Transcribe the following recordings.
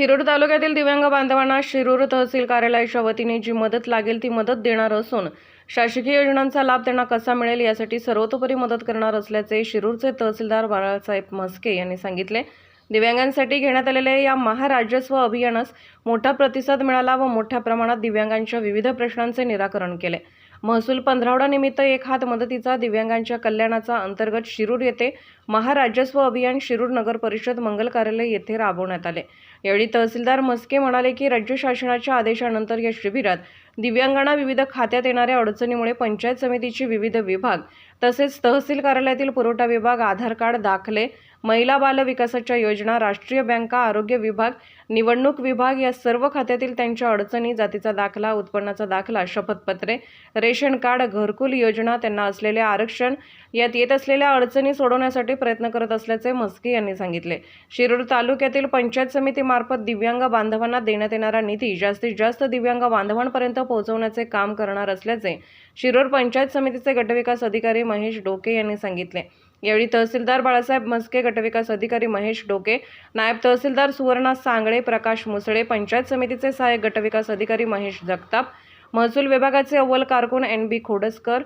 शिरूर तालुक्यातील दिव्यांग बांधवांना शिरूर तहसील कार्यालयाच्या वतीने जी मदत लागेल ती मदत देणार असून शासकीय योजनांचा लाभ त्यांना कसा मिळेल यासाठी सर्वतोपरी मदत करणार असल्याचे शिरूरचे तहसीलदार बाळासाहेब म्हस्के यांनी सांगितले. दिव्यांगांसाठी घेण्यात आलेल्या या महाराजस्व अभियानास मोठा प्रतिसाद मिळाला व मोठ्या प्रमाणात दिव्यांगांच्या विविध प्रश्नांचे निराकरण केले. महसूल पंधरावडा निमित्त एक हात मदतीचा दिव्यांगांच्या कल्याणाचा अंतर्गत शिरूर येथे महाराजस्व अभियान शिरूर नगर परिषद मंगल कार्यालय येथे राबवण्यात आले. यावेळी तहसीलदार मस्के म्हणाले की राज्य शासनाच्या आदेशानंतर या शिबिरात दिव्यांगांना विविध खात्यात येणाऱ्या अडचणीमुळे पंचायत समितीची विविध विभाग तसेच तहसील कार्यालयातील पुरवठा विभाग आधार कार्ड दाखले महिला बाल विकासाच्या योजना राष्ट्रीय बँका आरोग्य विभाग निवडणूक विभाग या सर्व खात्यातील त्यांच्या अडचणी जातीचा दाखला उत्पन्नाचा दाखला शपथपत्रे रेशन कार्ड घरकुल योजना त्यांना असलेले आरक्षण यात येत असलेल्या अडचणी सोडवण्यासाठी प्रयत्न करत असल्याचे मस्के यांनी सांगितले. शिरूर तालुक्यातील पंचायत समितीमार्फत दिव्यांग बांधवांना देण्यात येणारा निधी जास्तीत जास्त दिव्यांग बांधवांपर्यंत पोहोचवण्याचे काम करणार असल्याचे शिरूर पंचायत समितीचे गटविकास अधिकारी महेश डोके यांनी सांगितले. यावेळी तहसीलदार बाळासाहेब मस्के गटविकास अधिकारी महेश डोके नायब तहसीलदार सुवर्णा सांगळे प्रकाश मुसळे पंचायत समितीचे सहाय्यक गटविकास अधिकारी महेश जगताप महसूल विभागाचे अव्वल कारकून एन बी खोडसकर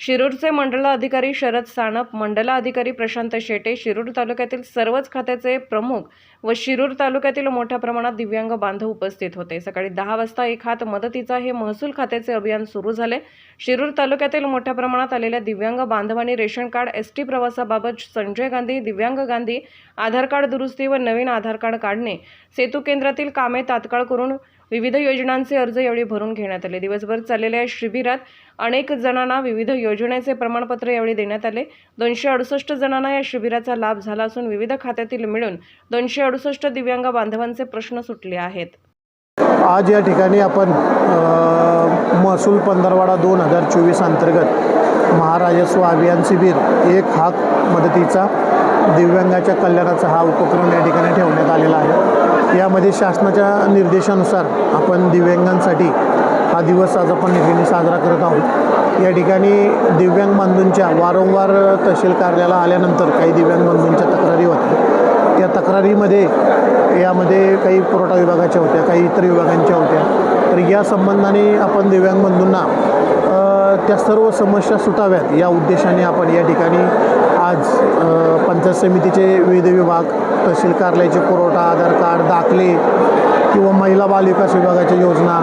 शिरूरचे मंडल अधिकारी शरद सानप मंडला अधिकारी प्रशांत शेटे शिरूर तालुक्यातील सर्वच खात्याचे प्रमुख व शिरूर तालुक्यातील मोठ्या प्रमाणात दिव्यांग बांधव उपस्थित होते. सकाळी दहा वाजता एक हात मदतीचा हे महसूल खात्याचे अभियान सुरू झाले. शिरूर तालुक्यातील मोठ्या प्रमाणात आलेल्या दिव्यांग बांधवांनी रेशन कार्ड एस टी प्रवासाबाबत संजय गांधी दिव्यांग गांधी आधार कार्ड दुरुस्ती व नवीन आधार कार्ड काढणे सेतू केंद्रातील कामे तात्काळ करून विविध योजनांचे अर्ज यावेळी भरून घेण्यात आले. दिवसभर चाललेल्या या शिबिरात अनेक जणांना विविध योजनेचे प्रमाणपत्र यावेळी देण्यात आले. दोनशे अडुसष्ट जणांना या शिबिराचा लाभ झाला असून विविध खात्यातील मिळून दोनशे अडुसष्ट दिव्यांग बांधवांचे प्रश्न सुटले आहेत. आज या ठिकाणी आपण महसूल पंधरवाडा दोन हजार चोवीस अंतर्गत महाराजस्व अभियान शिबिर एक हात मदतीचा दिव्यांगाच्या कल्याणाचा हा उपक्रम या ठिकाणी ठेवण्यात आलेला आहे. यामध्ये शासनाच्या निर्देशानुसार आपण दिव्यांगांसाठी हा दिवस आज आपण या ठिकाणी साजरा करत आहोत. या ठिकाणी दिव्यांग बांधूंच्या वारंवार तहसील कार्यालयाला आल्यानंतर काही दिव्यांग बांधूंच्या तक्रारी होत्या. त्या तक्रारीमध्ये यामध्ये काही पुरवठा विभागाच्या होत्या काही इतर विभागांच्या होत्या. तर या संबंधाने आपण दिव्यांग बंधूंना त्या सर्व समस्या सुटाव्यात या उद्देशाने आपण या ठिकाणी समितीचे विविध विभाग तहसील कार्यालयाचे पुरवठा आधार कार्ड दाखले किंवा महिला बाल विकास विभागाच्या योजना.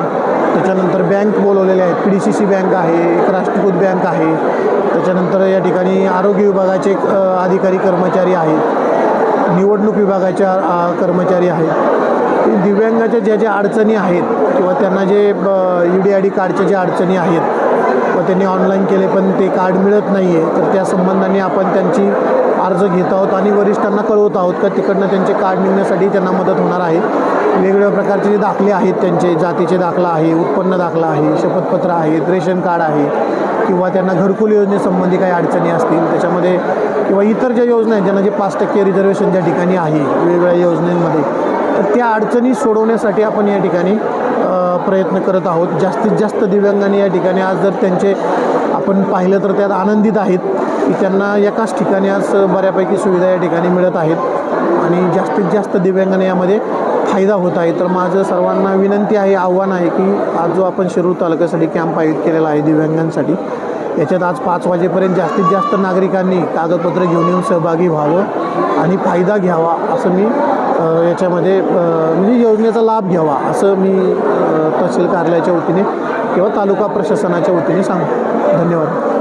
त्याच्यानंतर बँक बोलवलेल्या आहेत. P D C C bank आहे एक राष्ट्रीयकृत बँक आहे. त्याच्यानंतर या ठिकाणी आरोग्य विभागाचे अधिकारी कर्मचारी आहेत. निवडणूक विभागाच्या कर्मचारी आहेत. दिव्यांगाच्या ज्या ज्या अडचणी आहेत किंवा त्यांना जे यू डी आय डी कार्डच्या ज्या अडचणी आहेत व त्यांनी ऑनलाईन केले पण ते कार्ड मिळत नाही आहे तर त्या संबंधाने आपण त्यांची अर्ज घेत आहोत आणि वरिष्ठांना कळवत आहोत का तिकडनं त्यांचे कार्ड निघण्यासाठी त्यांना मदत होणार आहे. वेगवेगळ्या प्रकारचे जे दाखले आहेत त्यांचे जातीचे दाखला आहे उत्पन्न दाखला आहे शपथपत्र आहेत रेशन कार्ड आहे किंवा त्यांना घरकुल योजनेसंबंधी काही अडचणी असतील त्याच्यामध्ये किंवा इतर ज्या योजना आहेत ज्यांना जे पाच टक्के रिझर्वेशन ज्या ठिकाणी आहे वेगवेगळ्या योजनेमध्ये तर त्या अडचणी सोडवण्यासाठी आपण या ठिकाणी प्रयत्न करत आहोत. जास्तीत जास्त दिव्यांगांनी या ठिकाणी आज जर त्यांचे आपण पाहिलं तर त्यात आनंदित आहेत की त्यांना एकाच ठिकाणी आज बऱ्यापैकी सुविधा या ठिकाणी मिळत आहेत. आणि जास्तीत जास्त दिव्यांगांना यामध्ये फायदा होत आहे. तर माझं सर्वांना विनंती आहे आव्हान आहे की आज जो आपण शिरूर तालुक्यासाठी कॅम्प आयोजित केलेला आहे दिव्यांगांसाठी याच्यात आज पाच वाजेपर्यंत जास्तीत जास्त नागरिकांनी कागदपत्र घेऊन येऊन सहभागी व्हावं आणि फायदा घ्यावा असं मी याच्यामध्ये म्हणजे योजनेचा लाभ घ्यावा असं मी तहसील कार्यालयाच्या वतीने किंवा तालुका प्रशासनाच्या वतीने सांगतो धन्यवाद.